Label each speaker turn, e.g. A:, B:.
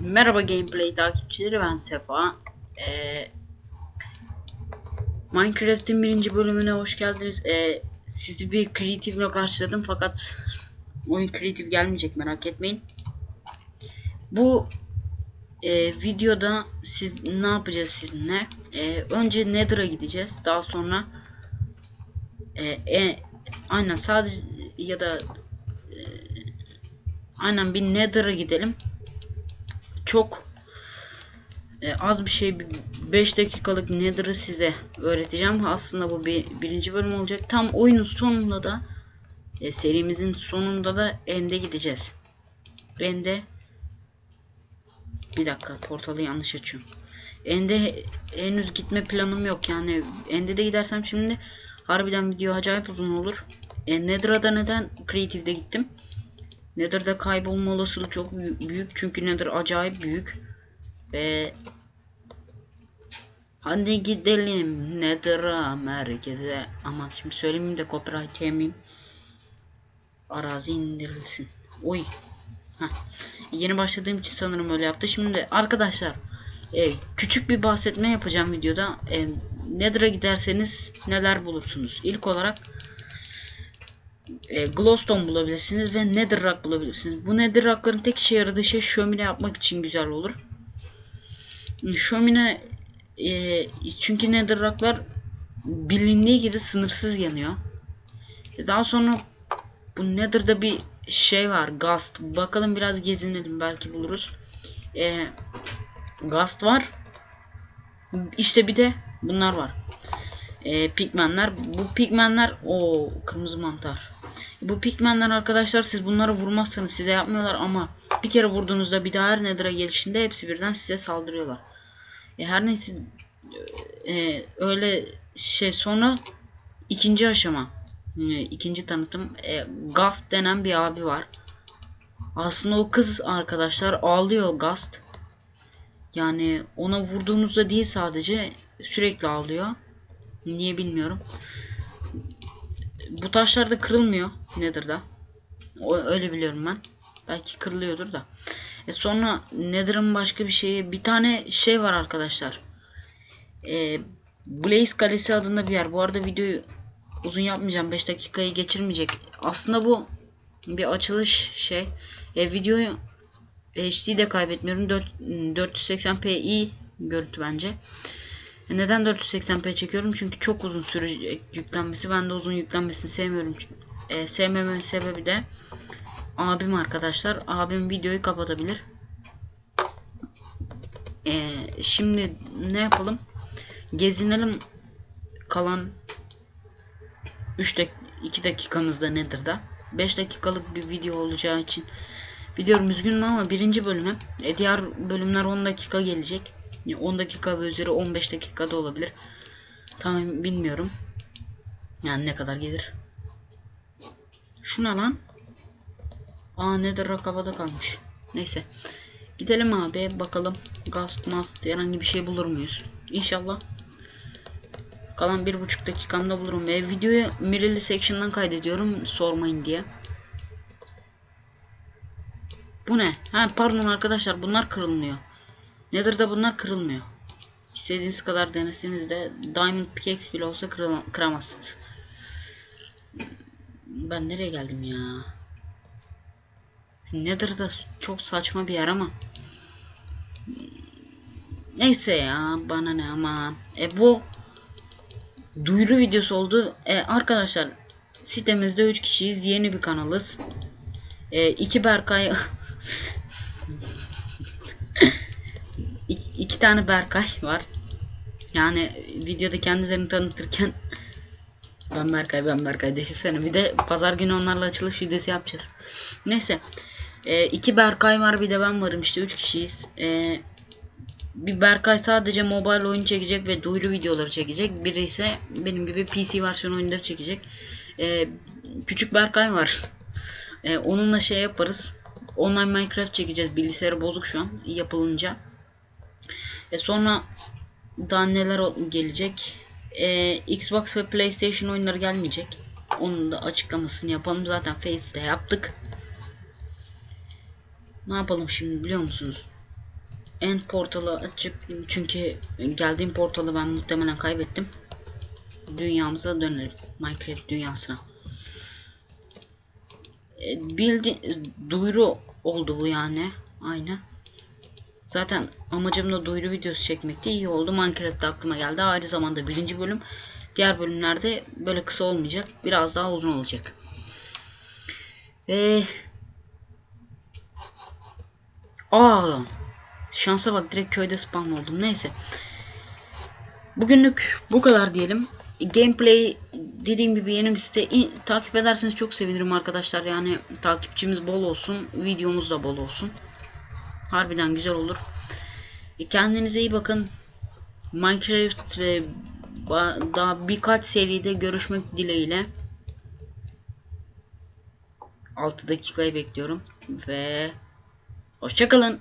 A: Merhaba gameplay takipçileri ben Sefa. Ee, Minecraft'in birinci bölümüne hoş geldiniz. Ee, sizi bir creative'le karşıladım fakat oyun creative gelmeyecek merak etmeyin. Bu e, videoda siz ne yapacağız sizinle? Ee, önce Nether'a gideceğiz. Daha sonra e, e, aynen sadece ya da e, aynen bir Nether'a gidelim çok e, az bir şey 5 dakikalık Nether'ı size öğreteceğim. Aslında bu bir birinci bölüm olacak. Tam oyunun sonunda da e, serimizin sonunda da End'e gideceğiz. End'e bir dakika portalı yanlış açıyorum. End'e henüz gitme planım yok yani End'e de gidersem şimdi harbiden video acayip uzun olur. E, Nether'a da neden Creative'de gittim? Nether'da kaybolma olasılığı çok büyük çünkü Nether acayip büyük. Ve hadi gidelim. Nether'a merkeze. Ama şimdi söylemeyeyim de copyright yemeyeyim arazi indirilsin. Oy. Heh. yeni başladığım için sanırım öyle yaptı. Şimdi arkadaşlar e, küçük bir bahsetme yapacağım videoda. E, Nether'a giderseniz neler bulursunuz? İlk olarak e, glowstone bulabilirsiniz ve netherrack bulabilirsiniz. Bu netherrackların tek işe yaradığı şey şömine yapmak için güzel olur. Şömine e, çünkü netherracklar bilindiği gibi sınırsız yanıyor. E, daha sonra bu nether'da bir şey var gast. Bakalım biraz gezinelim belki buluruz. E, gast var. İşte bir de bunlar var. E, pigmenler. Bu pigmenler o kırmızı mantar. Bu pigmenler arkadaşlar siz bunları vurmazsanız size yapmıyorlar ama bir kere vurduğunuzda bir daha her nether'a gelişinde hepsi birden size saldırıyorlar. E, her neyse e, öyle şey sonra ikinci aşama e, ikinci tanıtım e, Gast denen bir abi var. Aslında o kız arkadaşlar ağlıyor Gast. Yani ona vurduğunuzda değil sadece sürekli ağlıyor. Niye bilmiyorum. Bu taşlar da kırılmıyor Nether'da. O, öyle biliyorum ben. Belki kırılıyordur da. E sonra Nether'ın başka bir şeyi bir tane şey var arkadaşlar. E, Blaze Kalesi adında bir yer. Bu arada videoyu uzun yapmayacağım. 5 dakikayı geçirmeyecek. Aslında bu bir açılış şey. E, videoyu HD'de kaybetmiyorum. 4, 480p iyi görüntü bence. Neden 480p çekiyorum? Çünkü çok uzun sürecek yüklenmesi. Ben de uzun yüklenmesini sevmiyorum. E, sevmememin sebebi de abim arkadaşlar. Abim videoyu kapatabilir. E, şimdi ne yapalım? Gezinelim kalan 3 dak 2 dakikamızda nedir da? 5 dakikalık bir video olacağı için biliyorum üzgünüm ama birinci bölümü e, diğer bölümler 10 dakika gelecek. 10 dakika ve üzeri 15 dakikada olabilir. Tamam bilmiyorum. Yani ne kadar gelir. Şuna lan. Aa nedir rakabada kalmış. Neyse. Gidelim abi bakalım. Gast mast herhangi bir şey bulur muyuz? İnşallah. Kalan bir buçuk dakikamda bulurum. E, videoyu Mirrorly Section'dan kaydediyorum sormayın diye. Bu ne? Ha pardon arkadaşlar bunlar kırılmıyor. Nether'da bunlar kırılmıyor. İstediğiniz kadar deneseniz de Diamond Pickaxe bile olsa kıramazsınız. Ben nereye geldim ya? Nether'da çok saçma bir yer ama. Neyse ya bana ne ama. E bu duyuru videosu oldu. E, arkadaşlar sitemizde 3 kişiyiz. Yeni bir kanalız. E, iki Berkay iki tane Berkay var. Yani videoda kendilerini tanıtırken ben Berkay ben Berkay düşünsene. Bir de pazar günü onlarla açılış videosu yapacağız. Neyse. E, iki Berkay var bir de ben varım işte üç kişiyiz. E, bir Berkay sadece mobile oyun çekecek ve duyuru videoları çekecek. Biri ise benim gibi PC versiyon oyunları çekecek. E, küçük Berkay var. E, onunla şey yaparız. Online Minecraft çekeceğiz. Bilgisayarı bozuk şu an yapılınca. E sonra daha neler gelecek? E, Xbox ve PlayStation oyunları gelmeyecek. Onun da açıklamasını yapalım. Zaten Face'de yaptık. Ne yapalım şimdi biliyor musunuz? end portalı açıp çünkü geldiğim portalı ben muhtemelen kaybettim. Dünyamıza dönelim. Minecraft dünyasına. Bildi duyuru oldu bu yani. Aynı. Zaten amacım da duyuru videosu çekmekti. İyi oldu. Minecraft aklıma geldi. Ayrı zamanda birinci bölüm. Diğer bölümlerde böyle kısa olmayacak. Biraz daha uzun olacak. Ve Aa, şansa bak direkt köyde spawn oldum. Neyse. Bugünlük bu kadar diyelim. Gameplay dediğim gibi yeni bir site İ- takip ederseniz çok sevinirim arkadaşlar. Yani takipçimiz bol olsun, videomuz da bol olsun. Harbiden güzel olur. E, Kendinize iyi bakın. Minecraft ve daha birkaç seride görüşmek dileğiyle. 6 dakikayı bekliyorum ve hoşçakalın.